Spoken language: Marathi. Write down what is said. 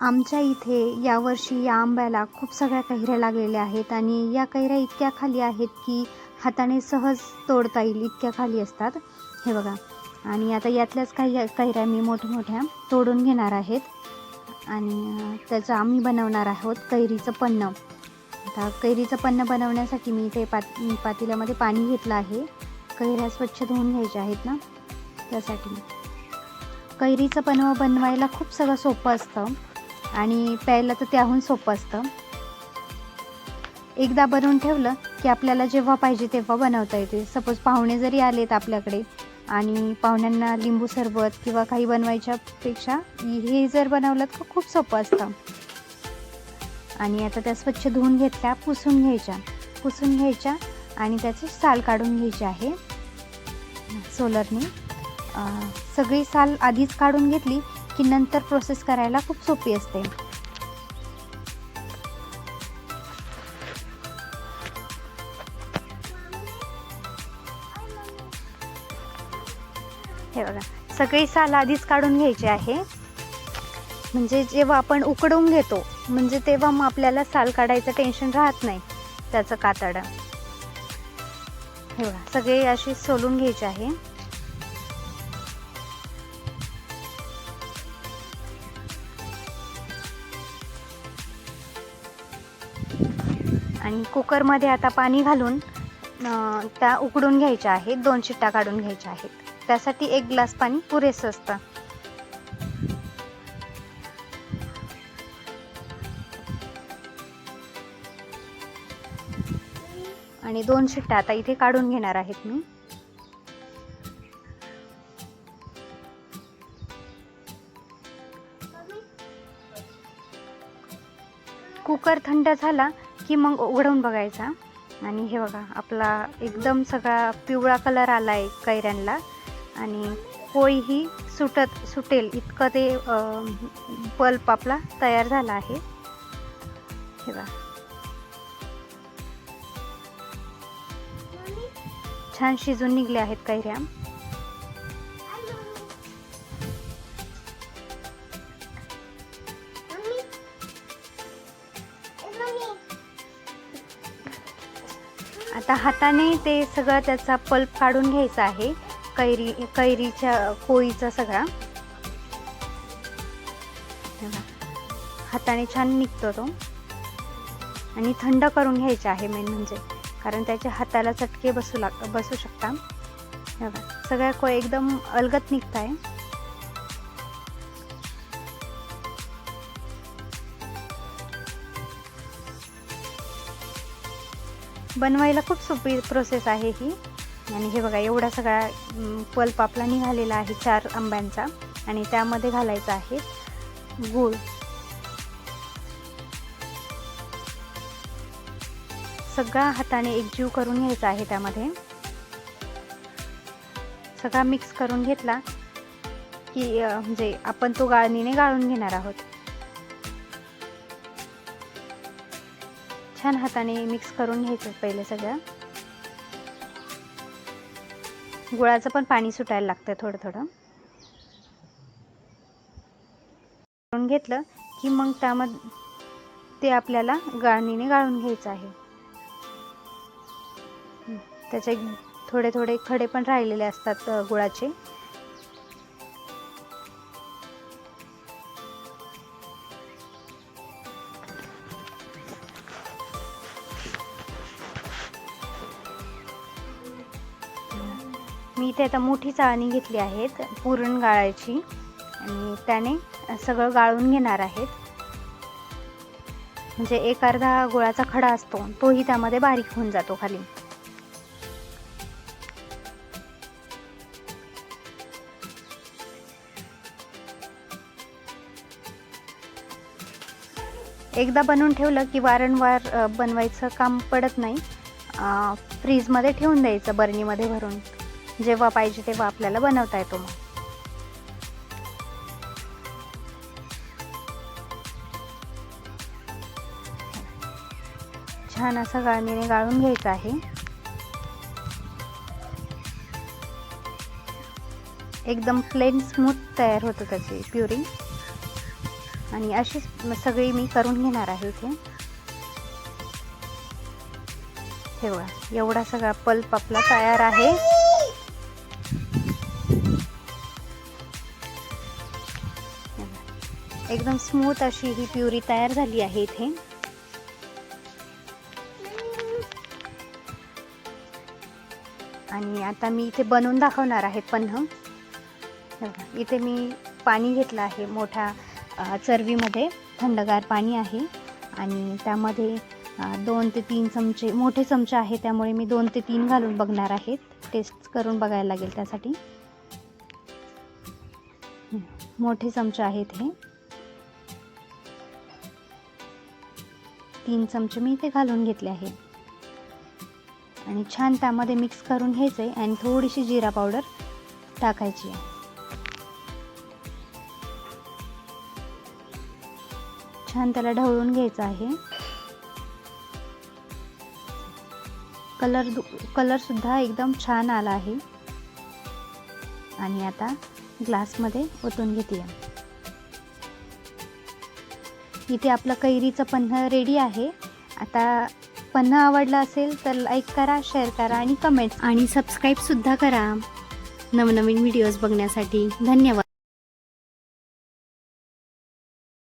आमच्या इथे यावर्षी या आंब्याला खूप सगळ्या कैऱ्या लागलेल्या आहेत आणि या कैऱ्या इतक्या खाली आहेत की हाताने सहज तोडता येईल इतक्या खाली असतात. हे बघा. आणि आता यातल्याच काही कैऱ्या मी मोठमोठ्या तोडून घेणार आहेत. आणि त्याचं आम्ही बनवणार आहोत कैरीचं पन्न. आता कैरीचं पन्न बनवण्यासाठी मी इथे पात पातेल्यामध्ये पाणी घेतलं आहे. कैऱ्या स्वच्छ धुवून घ्यायच्या आहेत ना? त्यासाठी. कैरीचं पन्हं बनवायला खूप सगळं सोपं असतं. आणि प्यायला तर त्याहून सोपं असतं. एकदा बनवून ठेवलं की आपल्याला जेव्हा पाहिजे तेव्हा बनवता येते. सपोज पाहुणे जरी आलेत आपल्याकडे आणि पाहुण्यांना लिंबू सरबत किंवा काही बनवायच्यापेक्षा हे जर बनवलं तर खूप सोपं असतं. आणि आता त्या स्वच्छ धुवून घेतल्या पुसून घ्यायच्या. पुसून घ्यायच्या आणि त्याची साल काढून घ्यायची आहे. सोलरने. सगळी साल आधीच काढून घेतली की नंतर प्रोसेस करायला खूप सोपी असते. हे बघा सगळी साल आधीच काढून घ्यायची आहे. म्हणजे जेव्हा आपण उकडवून घेतो म्हणजे तेव्हा मग आपल्याला साल काढायचं टेन्शन राहत नाही त्याचं कातडं. हे बघा सगळे अशी सोलून घ्यायचे आहे. आणि कुकरमध्ये आता पाणी घालून त्या उकडून घ्यायच्या आहेत दोन शिट्ट्या काढून घ्यायच्या आहेत. त्यासाठी एक ग्लास पाणी पुरेसं असतं. आणि दोन शिट्ट्या आता इथे काढून घेणार आहेत मी. कुकर थंड झाला की मग उघडून बघायचा. आणि हे बघा आपला एकदम सगळा पिवळा कलर आला आहे कैऱ्यांना आणि पोळीही सुटत सुटेल इतकं ते पल्प आपला तयार झाला आहे. हे बघा. छान शिजून निघले आहेत कैऱ्या. आता हाताने ते सगळं त्याचा पल्प काढून घ्यायचा आहे. कैरी कैरीच्या पोळीचा सगळा. हाताने छान निघतो तो. आणि थंड करून घ्यायचा आहे मेन म्हणजे. कारण त्याच्या हाताला चटके बसू लाग बसू शकता. सगळ्या को एकदम अलगत निघत आहे बनवायला खूप सोपी प्रोसेस आहे ही. आणि हे बघा एवढा सगळा पल्प आपला निघालेला आहे चार आंब्यांचा. आणि त्यामध्ये घालायचा आहे गूळ. सगळा हाताने एकजीव करून घ्यायचा आहे त्यामध्ये. सगळा मिक्स करून घेतला की म्हणजे आपण तो गाळणीने गाळून घेणार आहोत. छान हाताने मिक्स करून घ्यायचं पहिले सगळं. गुळाचं पण पाणी सुटायला लागतं थोडं थोडं करून घेतलं की मग त्यामध्ये ते आपल्याला गाळणीने गाळून घ्यायचं आहे. त्याचे थोडे थोडे खडे पण राहिलेले असतात गुळाचे. मी इथे आता मोठी चाळणी घेतली आहेत पुरण गाळायची. आणि त्याने सगळं गाळून घेणार आहेत. म्हणजे एक अर्धा गोळाचा खडा असतो तोही त्यामध्ये बारीक होऊन जातो खाली. एकदा बनवून ठेवलं की वारंवार बनवायचं काम पडत नाही. फ्रीजमध्ये ठेवून द्यायचं बरणीमध्ये भरून. जेव्हा पाहिजे तेव्हा आपल्याला बनवता येतो मग. छान असं गाळणीने गाळून घ्यायचं आहे. एकदम प्लेन स्मूथ तयार होतं त्याची प्युरी आणि अशीच सगळी मी करून घेणार आहे इथे. ठेवा एवढा सगळा पल्प आपला तयार आहे. एकदम स्मूथ अशी ही प्युरी तयार झाली आहे इथे. आणि आता मी इथे बनवून दाखवणार आहे पन्ह. इथे मी पाणी घेतलं आहे मोठ्या चरबीमध्ये. चरवीमध्ये थंडगार पाणी आहे. आणि त्यामध्ये दोन ते तीन चमचे मोठे चमचे आहे त्यामुळे मी दोन ते तीन घालून बघणार आहेत टेस्ट करून बघायला लागेल त्यासाठी. मोठे चमचे आहेत हे. तीन चमचे मी इथे घालून घेतले आहे. आणि छान त्यामध्ये मिक्स करून घ्यायचं आहे आणि थोडीशी जिरा पावडर टाकायची आहे. छान त्याला ढवळून घ्यायचं आहे. कलर कलरसुद्धा एकदम छान आला आहे. आणि आता ग्लासमध्ये ओतून घेते. इथे आपलं कैरीचं पन्ह रेडी आहे. आता पन्ह आवडलं असेल तर लाईक करा शेअर करा आणि कमेंट्स आणि सबस्क्राईबसुद्धा करा. नवनवीन व्हिडिओज बघण्यासाठी धन्यवाद.